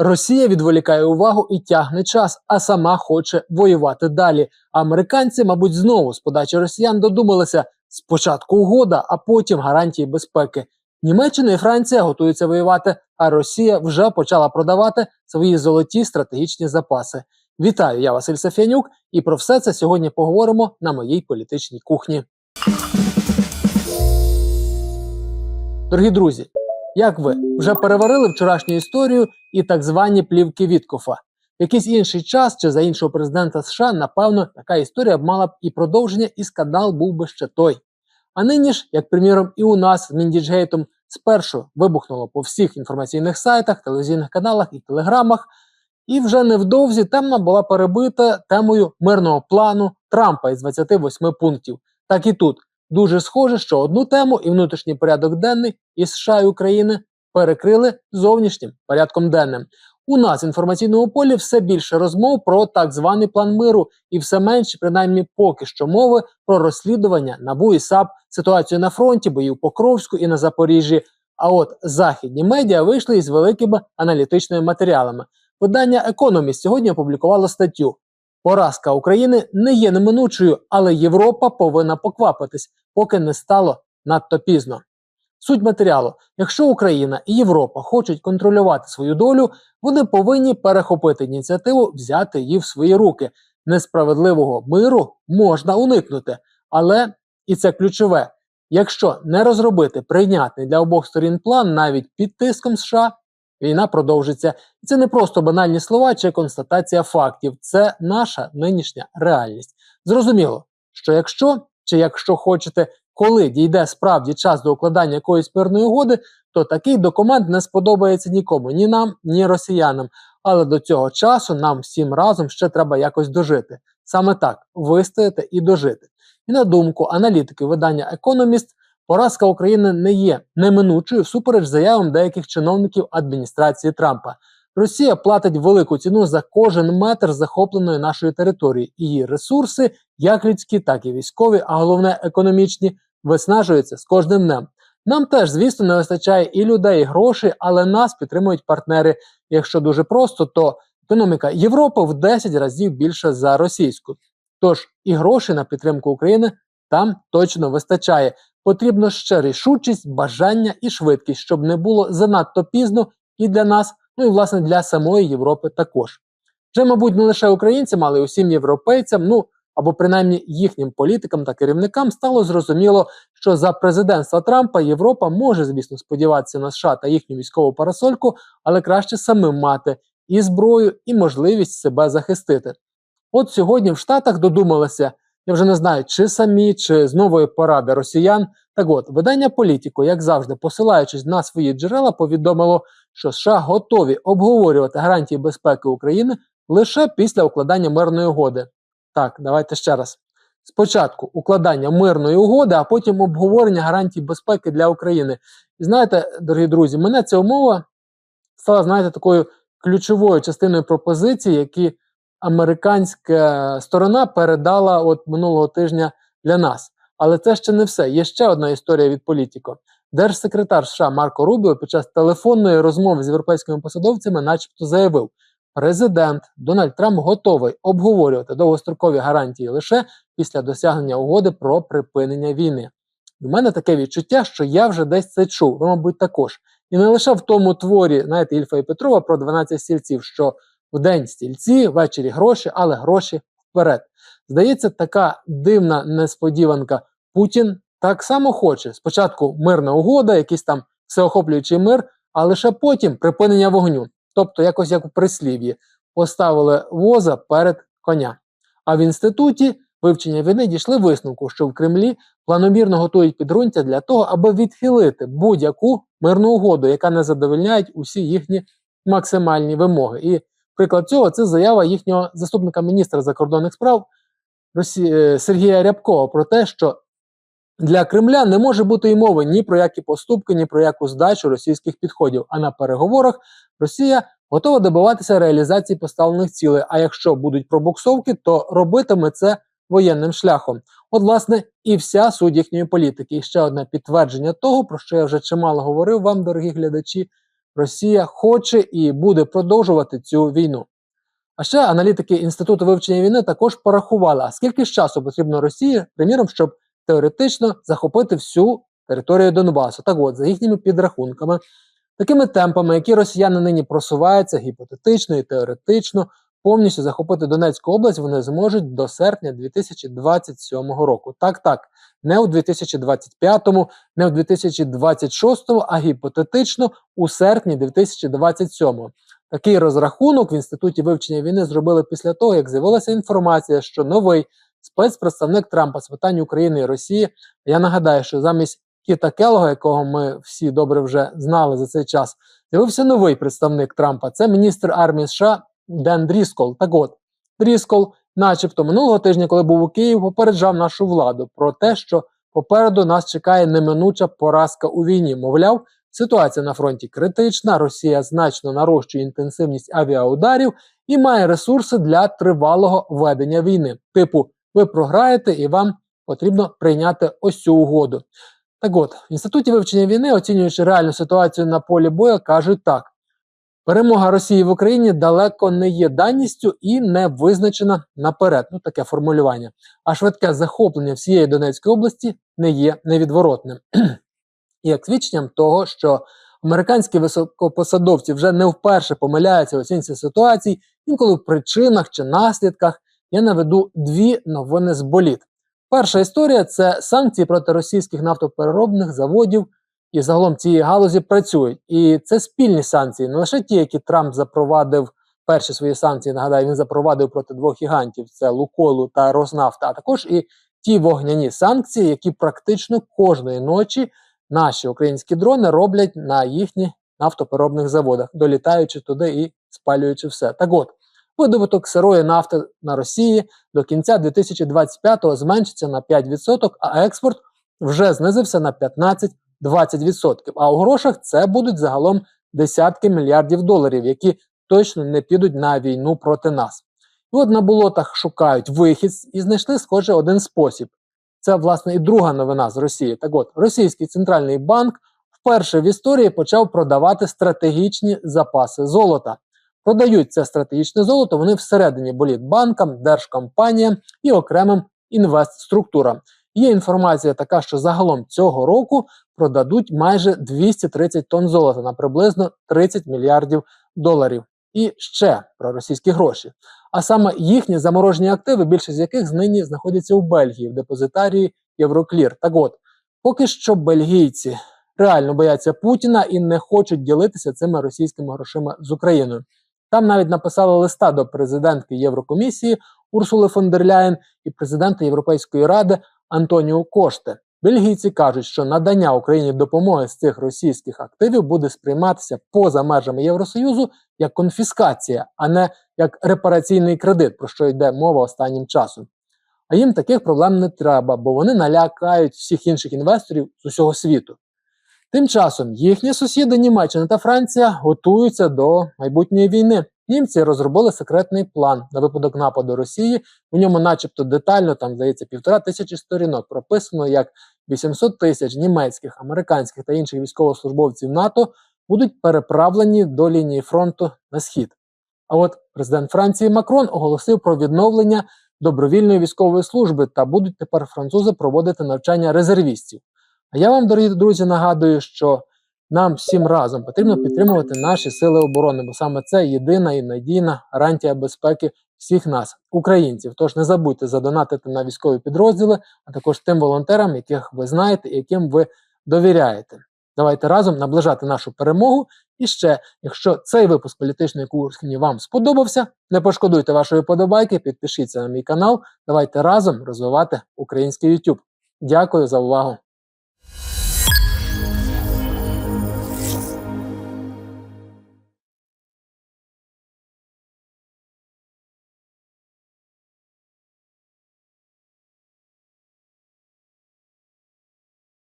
Росія відволікає увагу і тягне час, а сама хоче воювати далі. Американці, мабуть, знову з подачі росіян додумалися спочатку угода, а потім гарантії безпеки. Німеччина і Франція готуються воювати, а Росія вже почала продавати свої золоті стратегічні запаси. Вітаю, я Василь Сафянюк, і про все це сьогодні поговоримо на моїй політичній кухні. Дорогі друзі, як ви вже переварили вчорашню історію і так звані плівки Віткофа? В якийсь інший час чи за іншого президента США, напевно, така історія б мала б і продовження, і скандал був би ще той. А нині ж, як приміром, і у нас з Міндіджгейтом спершу вибухнуло по всіх інформаційних сайтах, телевізійних каналах і телеграмах, і вже невдовзі тема була перебита темою мирного плану Трампа із 28 пунктів. Так і тут дуже схоже, що одну тему і внутрішній порядок денний із США і України перекрили зовнішнім порядком денним. У нас в інформаційному полі все більше розмов про так званий план миру і все менше, принаймні поки що, мови про розслідування НАБУ і САП, ситуацію на фронті, бої в Покровську і на Запоріжжі. А от західні медіа вийшли із великими аналітичними матеріалами. Видання Економіст сьогодні опублікувало статтю. Поразка України не є неминучою, але Європа повинна поквапитись, поки не стало надто пізно. Суть матеріалу: якщо Україна і Європа хочуть контролювати свою долю, вони повинні перехопити ініціативу, взяти її в свої руки. Несправедливого миру можна уникнути, але і це ключове: якщо не розробити прийнятний для обох сторін план навіть під тиском США, війна продовжиться. І це не просто банальні слова чи констатація фактів, це наша нинішня реальність. Зрозуміло, що якщо чи якщо хочете, коли дійде справді час до укладання якоїсь мирної угоди, то такий документ не сподобається нікому, ні нам, ні росіянам. Але до цього часу нам всім разом ще треба якось дожити. Саме так вистояти і дожити. І на думку аналітиків видання Економіст, поразка України не є неминучою всупереч заявам деяких чиновників адміністрації Трампа. Росія платить велику ціну за кожен метр захопленої нашої території. Її ресурси, як людські, так і військові, а головне економічні, виснажуються з кожним днем. Нам теж, звісно, не вистачає і людей, і грошей, але нас підтримують партнери. Якщо дуже просто, то економіка Європи в 10 разів більше за російську. Тож і грошей на підтримку України там точно вистачає. Потрібно ще рішучість, бажання і швидкість, щоб не було занадто пізно і для нас, ну і власне для самої Європи також. Вже, мабуть, не лише українцям, але й усім європейцям, ну або принаймні їхнім політикам та керівникам стало зрозуміло, що за президентства Трампа Європа може, звісно, сподіватися на США та їхню військову парасольку, але краще самим мати і зброю, і можливість себе захистити. От сьогодні в Штатах додумалися, я вже не знаю, чи самі, чи з нової поради росіян. Так от, видання політику, як завжди, посилаючись на свої джерела, повідомило, що США готові обговорювати гарантії безпеки України лише після укладання мирної угоди. Так, давайте ще раз. Спочатку укладання мирної угоди, а потім обговорення гарантій безпеки для України. І знаєте, дорогі друзі, мене ця умова стала, знаєте, такою ключовою частиною пропозиції, які американська сторона передала от минулого тижня для нас. Але це ще не все. Є ще одна історія від політико. Держсекретар США Марко Рубіо під час телефонної розмови з європейськими посадовцями, начебто, заявив, президент Дональд Трамп готовий обговорювати довгострокові гарантії лише після досягнення угоди про припинення війни. У мене таке відчуття, що я вже десь це чув, ви, мабуть, також. І не лише в тому творі, знаєте, Ільфа і Петрова про 12 стільців, що в день стільці, ввечері гроші, але гроші вперед. Здається, така дивна несподіванка. Путін так само хоче. Спочатку мирна угода, якийсь там всеохоплюючий мир, а лише потім припинення вогню. Тобто, якось як у прислів'ї, поставили воза перед коня. А в інституті вивчення війни дійшли висновку, що в Кремлі планомірно готують підґрунтя для того, аби відхилити будь-яку мирну угоду, яка не задовольняє усі їхні максимальні вимоги. І приклад цього це заява їхнього заступника міністра закордонних справ Росі... е, Сергія Рябкова про те, що для Кремля не може бути й мови ні про які поступки, ні про яку здачу російських підходів. А на переговорах Росія готова добиватися реалізації поставлених цілей. А якщо будуть пробуксовки, то робитиме це воєнним шляхом. От, власне, і вся суть їхньої політики. І ще одне підтвердження того, про що я вже чимало говорив вам, дорогі глядачі. Росія хоче і буде продовжувати цю війну. А ще аналітики Інституту вивчення війни також порахували, скільки ж часу потрібно Росії, приміром, щоб теоретично захопити всю територію Донбасу. Так от, за їхніми підрахунками, такими темпами, які росіяни нині просуваються гіпотетично і теоретично, повністю захопити Донецьку область вони зможуть до серпня 2027 року. Так, так, не у 2025, не у 2026, а гіпотетично у серпні 2027. Такий розрахунок в інституті вивчення війни зробили після того, як з'явилася інформація, що новий спецпредставник Трампа з питань України і Росії. Я нагадаю, що замість Кіта Келога, якого ми всі добре вже знали за цей час, з'явився новий представник Трампа. Це міністр армії США Ден Дріскол. Так от Дріскол, начебто, минулого тижня, коли був у Києві, попереджав нашу владу про те, що попереду нас чекає неминуча поразка у війні. Мовляв, ситуація на фронті критична. Росія значно нарощує інтенсивність авіаударів і має ресурси для тривалого ведення війни. Типу, ви програєте і вам потрібно прийняти ось цю угоду. Так от, в інституті вивчення війни, оцінюючи реальну ситуацію на полі бою, кажуть так: перемога Росії в Україні далеко не є даністю і не визначена наперед. Ну таке формулювання. А швидке захоплення всієї Донецької області не є невідворотним. Як свідченням того, що американські високопосадовці вже не вперше помиляються в оцінці ситуацій, інколи в причинах чи наслідках, я наведу дві новини з боліт. Перша історія це санкції проти російських нафтопереробних заводів, і загалом цієї галузі працюють. І це спільні санкції, не лише ті, які Трамп запровадив перші свої санкції. Нагадаю, він запровадив проти двох гігантів: це Луколу та Роснафта, а також і ті вогняні санкції, які практично кожної ночі наші українські дрони роблять на їхніх нафтопереробних заводах, долітаючи туди і спалюючи все. Так от. Видобуток сирої нафти на Росії до кінця 2025-го зменшиться на 5%, а експорт вже знизився на 15-20%. А у грошах це будуть загалом десятки мільярдів доларів, які точно не підуть на війну проти нас. І от на болотах шукають вихід і знайшли, схоже, один спосіб. Це, власне, і друга новина з Росії. Так от, Російський центральний банк вперше в історії почав продавати стратегічні запаси золота продають це стратегічне золото вони всередині боліт банкам, держкомпаніям і окремим інвестструктурам. Є інформація така, що загалом цього року продадуть майже 230 тонн золота на приблизно 30 мільярдів доларів. І ще про російські гроші. А саме їхні заморожені активи, більшість з яких нині знаходяться у Бельгії в депозитарії Євроклір. Так от, поки що бельгійці реально бояться Путіна і не хочуть ділитися цими російськими грошима з Україною. Там навіть написали листа до президентки Єврокомісії Урсули фон дер Ляєн і президента Європейської ради Антоніо Коште. Бельгійці кажуть, що надання Україні допомоги з цих російських активів буде сприйматися поза межами Євросоюзу як конфіскація, а не як репараційний кредит, про що йде мова останнім часом. А їм таких проблем не треба, бо вони налякають всіх інших інвесторів з усього світу. Тим часом їхні сусіди Німеччина та Франція готуються до майбутньої війни. Німці розробили секретний план на випадок нападу Росії. У ньому, начебто, детально там здається півтора тисячі сторінок прописано, як 800 тисяч німецьких, американських та інших військовослужбовців НАТО будуть переправлені до лінії фронту на схід. А от президент Франції Макрон оголосив про відновлення добровільної військової служби та будуть тепер французи проводити навчання резервістів. А я вам, дорогі друзі, нагадую, що нам всім разом потрібно підтримувати наші сили оборони, бо саме це єдина і надійна гарантія безпеки всіх нас, українців. Тож не забудьте задонатити на військові підрозділи, а також тим волонтерам, яких ви знаєте яким ви довіряєте. Давайте разом наближати нашу перемогу. І ще, якщо цей випуск політичної кухні вам сподобався, не пошкодуйте вашої подобайки, підпишіться на мій канал. Давайте разом розвивати український YouTube. Дякую за увагу!